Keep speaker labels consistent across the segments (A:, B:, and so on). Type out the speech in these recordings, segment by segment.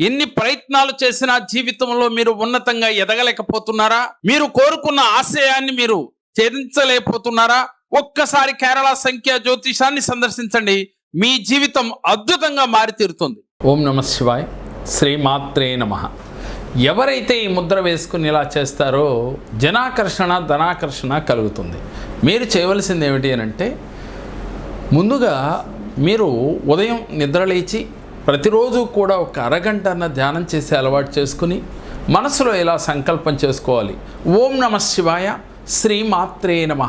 A: ఎన్ని ప్రయత్నాలు చేసినా జీవితంలో మీరు ఉన్నతంగా ఎదగలేకపోతున్నారా? మీరు కోరుకున్న ఆశయాన్ని మీరు ఛేదించలేకపోతున్నారా? ఒక్కసారి కేరళ సంఖ్య జ్యోతిషాన్ని సందర్శించండి. మీ జీవితం అద్భుతంగా మారి తీరుతుంది ఓం నమ శివాయ్. శ్రీమాత్రే నమ. ఎవరైతే ఈ ముద్ర వేసుకుని ఇలా చేస్తారో జనాకర్షణ ధనాకర్షణ కలుగుతుంది. మీరు చేయవలసింది ఏమిటి అని అంటే ముందుగా మీరు ఉదయం నిద్రలేచి ప్రతిరోజు కూడా ఒక అరగంట అన్న ధ్యానం చేసి అలవాటు చేసుకుని మనసులో ఇలా సంకల్పం చేసుకోవాలి? ఓం నమ శివాయ శ్రీమాత్రే నమ.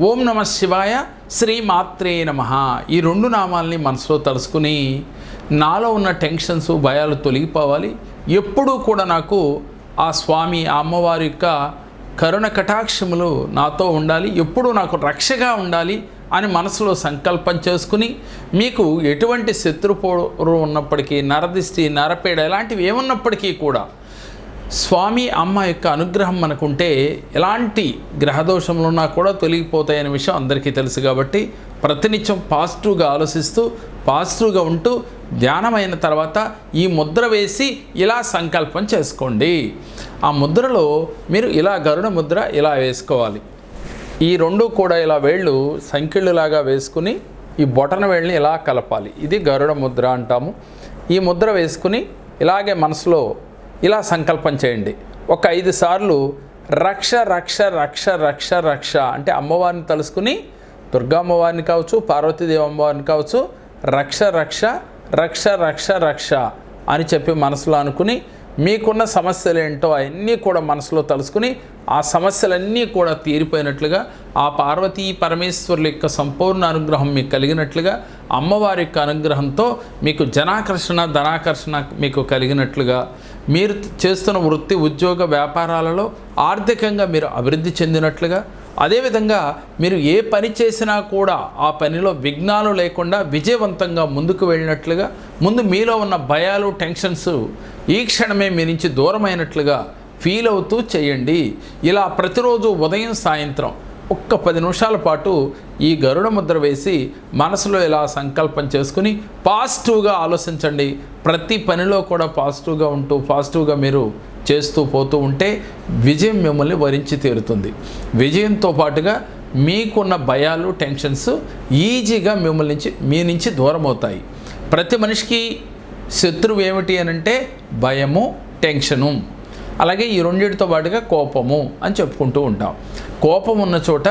A: ఓం నమ శివాయ శ్రీమాత్రే నమ. ఈ రెండు నామాల్ని మనసులో తలుసుకుని నాలో ఉన్న టెన్షన్స్ భయాలు తొలగిపోవాలి. ఎప్పుడూ కూడా నాకు ఆ స్వామి ఆ అమ్మవారి యొక్క కరుణ కటాక్షములు నాతో ఉండాలి. ఎప్పుడూ నాకు రక్షగా ఉండాలి. అని మనసులో సంకల్పం చేసుకుని మీకు ఎటువంటి శత్రుపోరు ఉన్నప్పటికీ నరదిష్టి నరపేడ ఇలాంటివి ఏమున్నప్పటికీ కూడా స్వామి అమ్మ యొక్క అనుగ్రహం మనకుంటే ఎలాంటి గ్రహదోషంలో ఉన్నా కూడా తొలగిపోతాయనే విషయం అందరికీ తెలుసు కాబట్టి ప్రతినిత్యం పాజిటివ్గా ఆలోచిస్తూ పాజిటివ్గా ఉంటూ ధ్యానమైన తర్వాత ఈ ముద్ర వేసి ఇలా సంకల్పం చేసుకోండి. ఆ ముద్రలో మీరు ఇలా గరుడ ముద్ర ఇలా వేసుకోవాలి. ఈ రెండు కూడా ఇలా వేళ్ళు సంఖ్యలులాగా వేసుకుని ఈ బొటన వేళ్ళని ఇలా కలపాలి. ఇది గరుడ ముద్ర అంటాము. ఈ ముద్ర వేసుకుని ఇలాగే మనసులో ఇలా సంకల్పం చేయండి. ఒక ఐదు సార్లు రక్ష రక్ష రక్ష రక్ష రక్ష అంటే అమ్మవారిని తలుసుకుని దుర్గా అమ్మవారిని కావచ్చు పార్వతీదేవి అమ్మవారిని కావచ్చు రక్ష రక్ష రక్ష రక్ష రక్ష అని చెప్పి మనసులో అనుకుని మీకున్న సమస్యలు ఏంటో అవన్నీ కూడా మనసులో తలుసుకుని ఆ సమస్యలన్నీ కూడా తీరిపోయినట్లుగా ఆ పార్వతీ పరమేశ్వరుల యొక్క సంపూర్ణ అనుగ్రహం మీకు కలిగినట్లుగా అమ్మవారి యొక్క అనుగ్రహంతో మీకు జనాకర్షణ ధనాకర్షణ మీకు కలిగినట్లుగా మీరు చేస్తున్న వృత్తి ఉద్యోగ వ్యాపారాలలో ఆర్థికంగా మీరు అభివృద్ధి చెందినట్లుగా అదేవిధంగా మీరు ఏ పని చేసినా కూడా ఆ పనిలో విఘ్నాలు లేకుండా విజయవంతంగా ముందుకు వెళ్ళినట్లుగా ముందు మీలో ఉన్న భయాలు టెన్షన్స్ ఈ క్షణమే మీ నుంచి దూరమైనట్లుగా ఫీల్ అవుతూ చేయండి. ఇలా ప్రతిరోజు ఉదయం సాయంత్రం ఒక్క పది నిమిషాల పాటు ఈ గరుడ ముద్ర వేసి మనసులో ఇలా సంకల్పం చేసుకుని పాజిటివ్గా ఆలోచించండి. ప్రతి పనిలో కూడా పాజిటివ్గా ఉంటూ పాజిటివ్గా మీరు చేస్తూ పోతూ ఉంటే విజయం మిమ్మల్ని వరించి తీరుతుంది. విజయంతో పాటుగా మీకున్న భయాలు టెన్షన్స్ ఈజీగా మిమ్మల్ని నుంచి మీ నుంచి దూరం అవుతాయి ప్రతి మనిషికి శత్రువు ఏమిటి అని అంటే భయము టెన్షను. అలాగే ఈ రెండింటితో పాటుగా కోపము అని చెప్పుకుంటూ ఉంటాం. కోపం ఉన్న చోట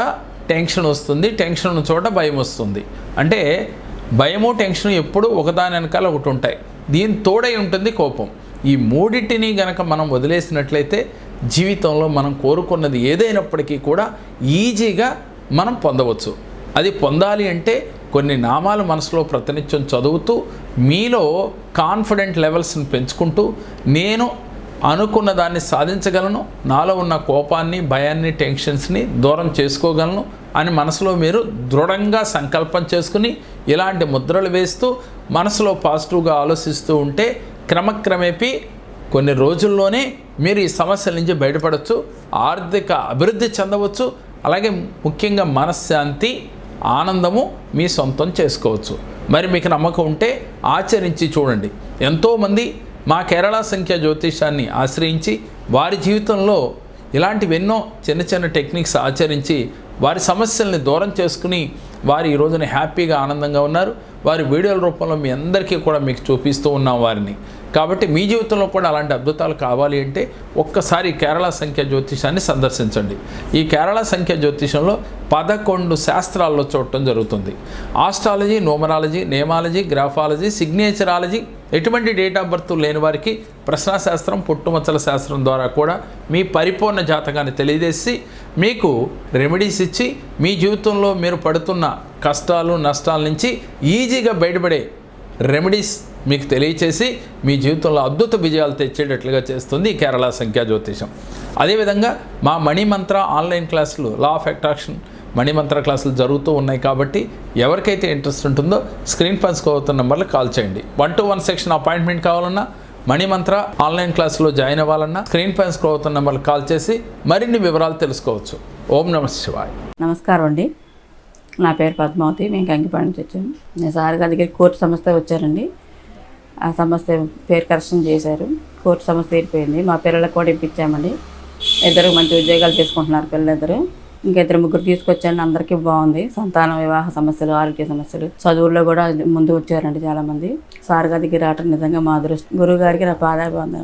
A: టెన్షన్ వస్తుంది టెన్షన్ ఉన్న చోట భయం వస్తుంది. అంటే భయము టెన్షన్ ఎప్పుడు ఒకదాని వెనకాల ఒకటి ఉంటాయి. దీని తోడై ఉంటుంది కోపం. ఈ మూడింటిని గనక మనం వదిలేసినట్లయితే జీవితంలో మనం కోరుకున్నది ఏదైనప్పటికీ కూడా ఈజీగా మనం పొందవచ్చు. అది పొందాలి అంటే కొన్ని నామాలు మనసులో ప్రతినిత్యం చదువుతూ మీలో కాన్ఫిడెంట్ లెవెల్స్ని పెంచుకుంటూ నేను అనుకున్న దాన్ని సాధించగలను. నాలో ఉన్న కోపాన్ని భయాన్ని టెన్షన్స్ని దూరం చేసుకోగలను అని మనసులో మీరు దృఢంగా సంకల్పం చేసుకుని ఇలాంటి ముద్రలు వేస్తూ మనసులో పాజిటివ్గా ఆలోచిస్తూ ఉంటే క్రమక్రమేపీ కొన్ని రోజుల్లోనే మీరు ఈ సమస్యల నుంచి బయటపడవచ్చు ఆర్థిక అభివృద్ధి చెందవచ్చు అలాగే ముఖ్యంగా మనశ్శాంతి ఆనందము మీ సొంతం చేసుకోవచ్చు. మరి మీకు నమ్మకం ఉంటే ఆచరించి చూడండి. ఎంతోమంది మా కేరళ సంఖ్య జ్యోతిషాన్ని ఆశ్రయించి వారి జీవితంలో ఇలాంటివి ఎన్నో చిన్న చిన్న టెక్నిక్స్ ఆచరించి వారి సమస్యల్ని దూరం చేసుకుని వారు ఈ రోజున హ్యాపీగా ఆనందంగా ఉన్నారు. వారి వీడియోల రూపంలో మీ అందరికీ కూడా మీకు చూపిస్తూ ఉన్నాం వారిని. కాబట్టి మీ జీవితంలో కూడా అలాంటి అద్భుతాలు కావాలి అంటే ఒక్కసారి కేరళ సంఖ్య జ్యోతిషాన్ని సందర్శించండి. ఈ కేరళ సంఖ్య జ్యోతిషంలో పదకొండు శాస్త్రాల్లో చూడటం జరుగుతుంది. Astrology numerology nameology graphology signaturology ఎటువంటి డేట్ ఆఫ్ బర్త్ లేని వారికి ప్రశ్నాశాస్త్రం పుట్టుమచ్చల శాస్త్రం ద్వారా కూడా మీ పరిపూర్ణ జాతకాన్ని తెలియజేసి మీకు రెమెడీస్ ఇచ్చి మీ జీవితంలో మీరు పడుతున్న కష్టాలు నష్టాల నుంచి ఈజీగా బయటపడే రెమెడీస్ మీకు తెలియచేసి మీ జీవితంలో అద్భుత విజయాలు తెచ్చేటట్లుగా చేస్తుంది కేరళ సంఖ్యా జ్యోతిషం. అదేవిధంగా మా మణిమంత్ర ఆన్లైన్ క్లాసులు లా ఆఫ్ అట్రాక్షన్ మణిమంత్ర క్లాసులు జరుగుతూ ఉన్నాయి కాబట్టి ఎవరికైతే ఇంట్రెస్ట్ ఉంటుందో స్క్రీన్ పంచుకోవుతున్న నెంబర్లు కాల్ చేయండి. One two one section appointment కావాలన్నా మణిమంత్ర ఆన్లైన్ క్లాసులో జాయిన్ అవ్వాలన్నా స్క్రీన్ పంచుకోవుతున్న నెంబర్లు కాల్ చేసి మరిన్ని వివరాలు తెలుసుకోవచ్చు. ఓం నమ శివాయ్.
B: నమస్కారం అండి. నా పేరు పద్మావతి మేము కంకిపాడు నుంచి వచ్చాము. నేను సార్ గారి దగ్గరికి కోర్టు సంస్థ వచ్చారండి. ఆ సంస్థ పేరు కరెక్షన్ చేశారు. కోర్టు సంస్థ తీరిపోయింది. మా పిల్లలకు కూడా ఇప్పించామండి. ఇద్దరు మంచి ఉద్యోగాలు చేసుకుంటున్నారు పిల్లలిద్దరు. ఇంకా ఇద్దరు ముగ్గురు తీసుకొచ్చాను. అందరికీ బాగుంది. సంతాన వివాహ సమస్యలు ఆరోగ్య సమస్యలు. చదువుల్లో కూడా ముందు వచ్చారండి చాలా మంది సార్ గారికి రావటం నిజంగా మా అదృష్టం. గురువు గారికి నా పాదాభివందనం.